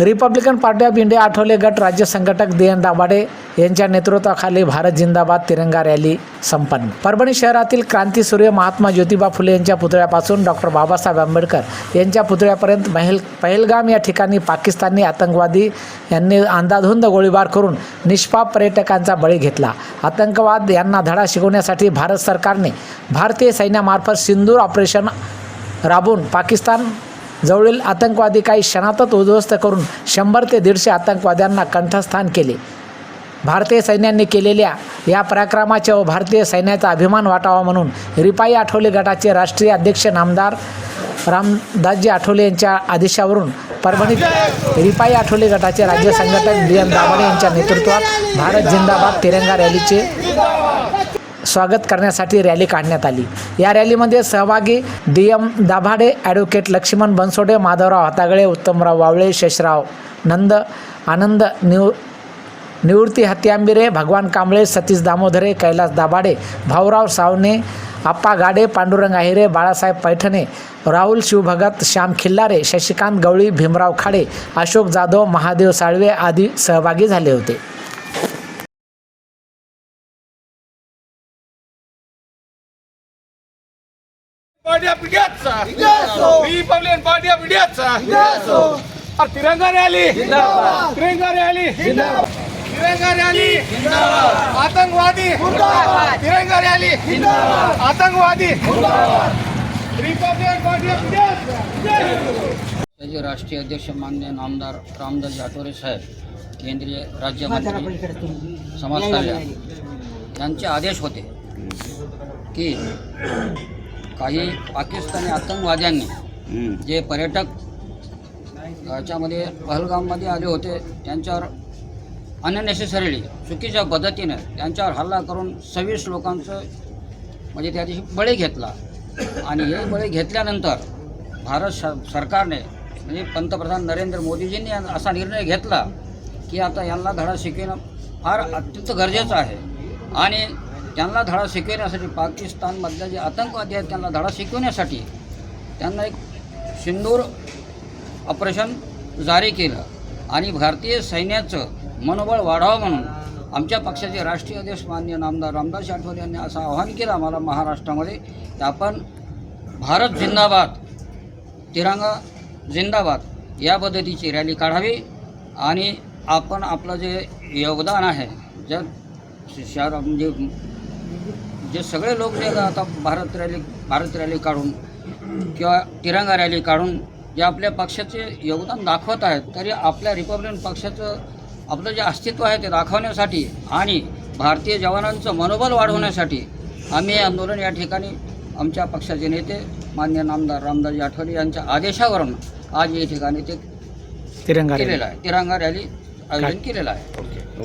Republican Party of India Athawale गट राज्य संघटक देयन दाभाडे यांच्या नेतृत्वाखाली भारत जिंदाबाद तिरंगा रॅली संपन्न. परभणी शहरातील क्रांती सूर्य महात्मा ज्योतिबा फुले यांच्या पुतळ्यापासून डॉक्टर बाबासाहेब आंबेडकर यांच्या पुतळ्यापर्यंत महेल पहलगाम या ठिकाणी पाकिस्तानी आतंकवादी यांनी अंदाधुंद गोळीबार करून निष्पाप पर्यटकांचा बळी घेतला. आतंकवाद यांना धडा शिकवण्यासाठी भारत सरकारने भारतीय सैन्यामार्फत सिंदूर ऑपरेशन राबवून पाकिस्तान जवळील आतंकवादी काही क्षणातच उद्ध्वस्त करून शंभर ते दीडशे आतंकवाद्यांना कंठस्थान केले. भारतीय सैन्याने केलेल्या या पराक्रमाच्या व भारतीय सैन्याचा अभिमान वाटावा म्हणून रिपाई आठवले गटाचे राष्ट्रीय अध्यक्ष नामदार रामदासजी आठवले यांच्या आदेशावरून परभणीत रिपाई आठवले गटाचे राज्य संघटक डी एम दाभाडे यांच्या नेतृत्वात भारत जिंदाबाद तिरंगा रॅलीचे स्वागत करण्यासाठी रॅली काढण्यात आली. या रॅलीमध्ये सहभागी D M Dabhade advocate Laxman Bansode Madhavrao Hatagale Uttamrao Wawale शशराव नंद आनंद निव निवृत्ती हत्यांबिरे भगवान कांबळे सतीश दामोदरे कैलास दाभाडे भाऊराव सावने आप्पा गाडे पांडुरंग आहिरे बाळासाहेब पैठणे राहुल शिवभगत श्याम खिल्लारे शशिकांत गवळी भीमराव खाडे अशोक जाधव महादेव साळवे आदी सहभागी झाले होते. पार्टी ऑफ इंडियाचा रिपब्लिकन पार्टी ऑफ इंडियाचा और तिरंगा रैली. तिरंगा रैली. तिरंगा रैली. आतंकवादी. तिरंगा रैली. आतंकवादी. रिपब्लिकन पार्टी ऑफ इंडिया त्याचे राष्ट्रीय अध्यक्ष मान्य नामदार रामदास आठवरे साहेब केंद्रीय राज्यमंत्री समाज कल्याण यांचे आदेश होते की काही पाकिस्तानी आतंकवाद्यांनी जे पर्यटक याच्यामध्ये पहलगाममध्ये आले होते त्यांच्यावर अननेसेसरीली चुकीच्या पद्धतीनं त्यांच्यावर हल्ला करून सव्वीस लोकांचं म्हणजे त्या दिवशी बळी घेतला. आणि हे बळी घेतल्यानंतर भारत श सरकारने म्हणजे पंतप्रधान नरेंद्र मोदीजींनी असा निर्णय घेतला की आता यांना धडा शिकवणं फार अत्यंत गरजेचं आहे. आणि त्यांना धडा शिकवण्यासाठी पाकिस्तानमधल्या जे आतंकवादी आहेत त्यांना धडा शिकवण्यासाठी त्यांना एक सिंदूर ऑपरेशन जारी केलं. आणि भारतीय सैन्याचं मनोबळ वाढावं म्हणून आमच्या पक्षाचे राष्ट्रीय अध्यक्ष मान्य नामदार रामदास आठवले यांनी असं आवाहन केलं आम्हाला महाराष्ट्रामध्ये. की आपण भारत जिंदाबाद तिरंगा जिंदाबाद या पद्धतीची रॅली काढावी आणि आपण आपलं जे योगदान आहे ज्या शहर म्हणजे जे सगळे लोक जे आता भारत रॅली भारत रॅली काढून किंवा तिरंगा रॅली काढून जे आपल्या पक्षाचे योगदान दाखवत आहेत तरी आपल्या रिपब्लिकन पक्षाचं आपलं जे अस्तित्व आहे ते दाखवण्यासाठी आणि भारतीय जवानांचं मनोबल वाढवण्यासाठी आम्ही हे आंदोलन या ठिकाणी आमच्या पक्षाचे नेते मान्य नामदार रामदासजी आठवले यांच्या आदेशावरून आज या ठिकाणी ते तिरंगा केलेलं आहे. तिरंगा रॅली आयोजन केलेलं आहे.